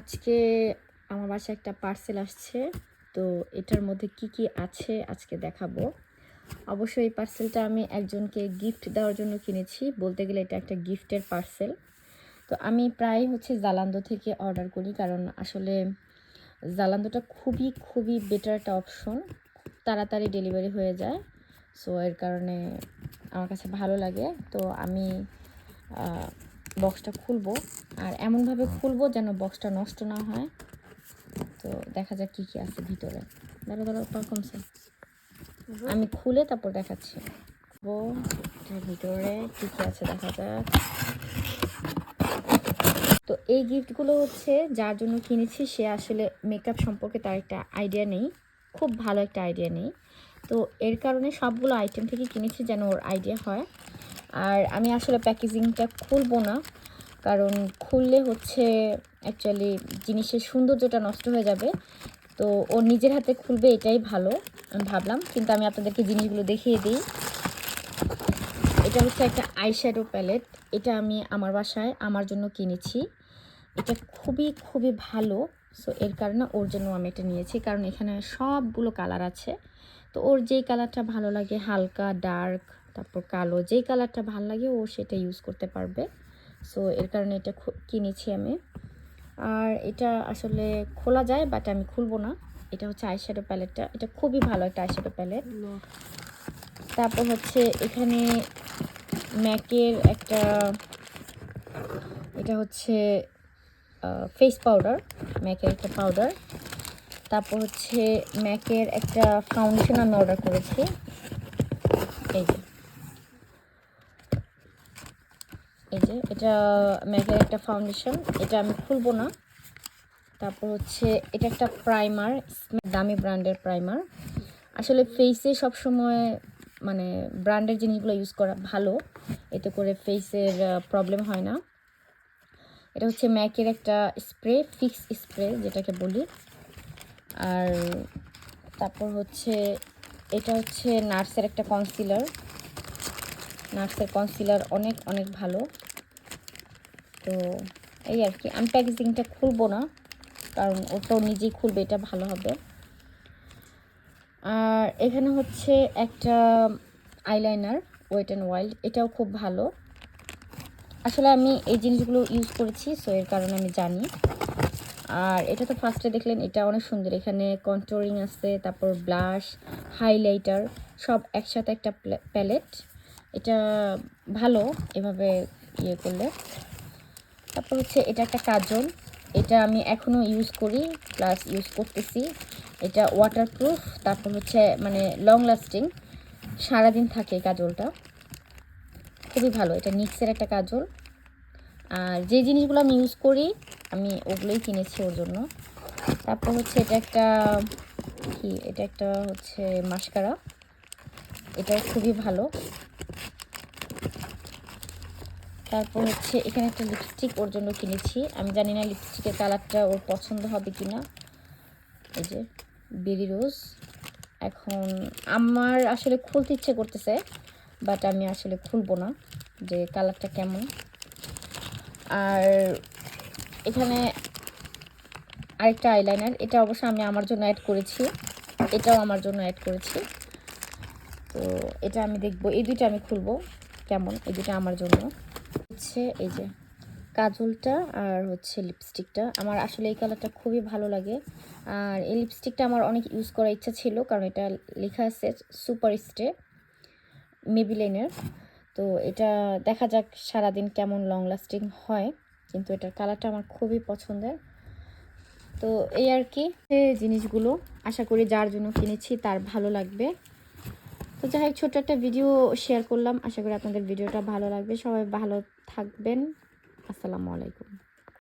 আজকে আমার বাসায় একটা পার্সেল আসছে, তো এটার মধ্যে কি কি আছে আজকে দেখাবো। অবশ্যই এই পার্সেলটা আমি একজনকে গিফট দেওয়ার জন্য কিনেছি, বলতে গেলে এটা একটা গিফটের পার্সেল তো আমি প্রায় হচ্ছে জালান্দো থেকে অর্ডার করি, কারণ আসলে জালান্দোটা খুবই খুবই বেটার একটা অপশন তাড়াতাড়ি ডেলিভারি হয়ে যায়। সো এর কারণে আমার কাছে ভালো লাগে। তো আমি বক্সটা খুলবো। আর এমনভাবে খুলবো যেন বক্সটা নষ্ট না হয়। তো দেখা যাক কী কী আছে ভিতরে। দাঁড়া পা কমছে। আমি খুলে তারপর দেখাচ্ছি। ও ভিতরে কী কী আছে দেখা যাক। তো এই গিফটগুলো হচ্ছে যার জন্য কিনেছি, সে আসলে মেকআপ সম্পর্কে তার একটা আইডিয়া নেই। খুব ভালো একটা আইডিয়া নেই। তো এর কারণে সবগুলো আইটেম থেকে কিনেছি যেন ওর আইডিয়া হয়। আর আমি আসলে প্যাকেজিংটা খুলবো না, কারণ খুললে হচ্ছে অ্যাকচুয়ালি জিনিসের সৌন্দর্যটা নষ্ট হয়ে যাবে। তো ও নিজের হাতে খুলবে এটাই ভালো, আমি ভাবলাম। কিন্তু আমি আপনাদেরকে জিনিসগুলো দেখিয়ে দিই। এটা হচ্ছে একটা আইশ্যাডো প্যালেট এটা আমি আমার বাসায় আমার জন্য কিনেছি। এটা খুবই খুবই ভালো। সো এর কারণে ওর জন্য আমি এটা নিয়েছি। কারণ এখানে সবগুলো কালার আছে। তো ওর যেই কালারটা ভালো লাগে, হালকা ডার্ক তারপর কালো, যেই কালারটা ভালো লাগে ও সেটা ইউজ করতে পারবে। সো এর কারণে এটা কিনেছি আমি। আর এটা আসলে খোলা যায় বাট আমি খুলবো না। এটা হচ্ছে আইশ্যাডো প্যালেটটা এটা খুবই ভালো একটা আইশ্যাডো প্যালেট তারপর হচ্ছে এখানে ম্যাকের একটা, এটা হচ্ছে ফেস পাউডার ম্যাকের একটা পাউডার তারপর হচ্ছে ম্যাকের একটা ফাউন্ডেশন আমি অর্ডার করেছি। এই যে। এই যে, এটা ম্যাকের একটা ফাউন্ডেশন এটা আমি খুলবো না। তারপর হচ্ছে, এটা একটা প্রাইমার দামি ব্র্যান্ডের প্রাইমার আসলে ফেসে সবসময় মানে ব্র্যান্ডের জিনিসগুলো ইউজ করা ভালো। এতে করে ফেসের প্রবলেম হয় না। এটা হচ্ছে ম্যাকের একটা স্প্রে ফিক্স স্প্রে যেটাকে বলি। আর তারপর হচ্ছে, এটা হচ্ছে নার্সের একটা কনসিলার নার্সের কনসিলার অনেক অনেক ভালো। তো এই আর কি আমি প্যাকেজিংটা খুলবো না, কারণ ওটাও নিজেই খুলবে, এটা ভালো হবে। আর এখানে হচ্ছে একটা আইলাইনার ওয়েট অ্যান্ড ওয়াইল্ড এটাও খুব ভালো। আসলে আমি এই জিনিসগুলো ইউজ করেছি সো এর কারণে আমি জানি। আর এটা তো ফার্স্টে দেখলেন, এটা অনেক সুন্দর। এখানে কন্ট্রোলিং আছে, তারপর ব্লাশ হাইলাইটার সব একসাথে একটা প্যালেট এটা ভালো এভাবে ইয়ে করলে। তারপর হচ্ছে এটা একটা কাজল। এটা আমি এখনও ইউজ করি প্লাস ইউজ করতেছি। এটা ওয়াটারপ্রুফ তারপর হচ্ছে মানে লং লাস্টিং সারাদিন থাকে কাজলটা। খুবই ভালো, এটা নিক্সের একটা কাজল। আর যে জিনিসগুলো আমি ইউজ করি, আমি ওগুলোই কিনেছি ওর জন্য। তারপর হচ্ছে এটা একটা, কি? এটা একটা হচ্ছে মাস্কারা। এটা খুবই ভালো। তারপর হচ্ছে এখানে একটা লিপস্টিক ওর জন্য কিনেছি। আমি জানি না লিপস্টিকের কালারটা ওর পছন্দ হবে কি না এই যে বেরি রোজ এখন আমার আসলে খুলতে ইচ্ছে করতেছে বাট আমি আসলে খুলবো না যে কালারটা কেমন। আর এখানে আরেকটা আইলাইনার এটা অবশ্য আমি আমার জন্য অ্যাড করেছি। এটাও আমার জন্য অ্যাড করেছি। তো এটা আমি দেখব, এই দুইটা আমি খুলবো, কেমন? এই দুইটা আমার জন্য। হচ্ছে এই যে কাজলটা আর হচ্ছে লিপস্টিকটা আমার আসলে এই কালারটা খুবই ভালো লাগে। আর এই লিপস্টিকটা আমার অনেক ইউজ করার ইচ্ছা ছিল, কারণ এটা লেখা আছে সুপার স্টে মেবিলেনের তো এটা দেখা যাক সারাদিন কেমন লং লাস্টিং হয়, কিন্তু এটার কালারটা আমার খুবই পছন্দের। তো এই আর কি। জিনিসগুলো আশা করি যার জন্য কিনেছি তার ভালো লাগবে। তো যাই হোক, ছোট্ট একটা ভিডিও শেয়ার করলাম। আশা করি আপনাদের ভিডিওটা ভালো লাগবে। সবাই ভালো থাকবেন। আসসালামু আলাইকুম।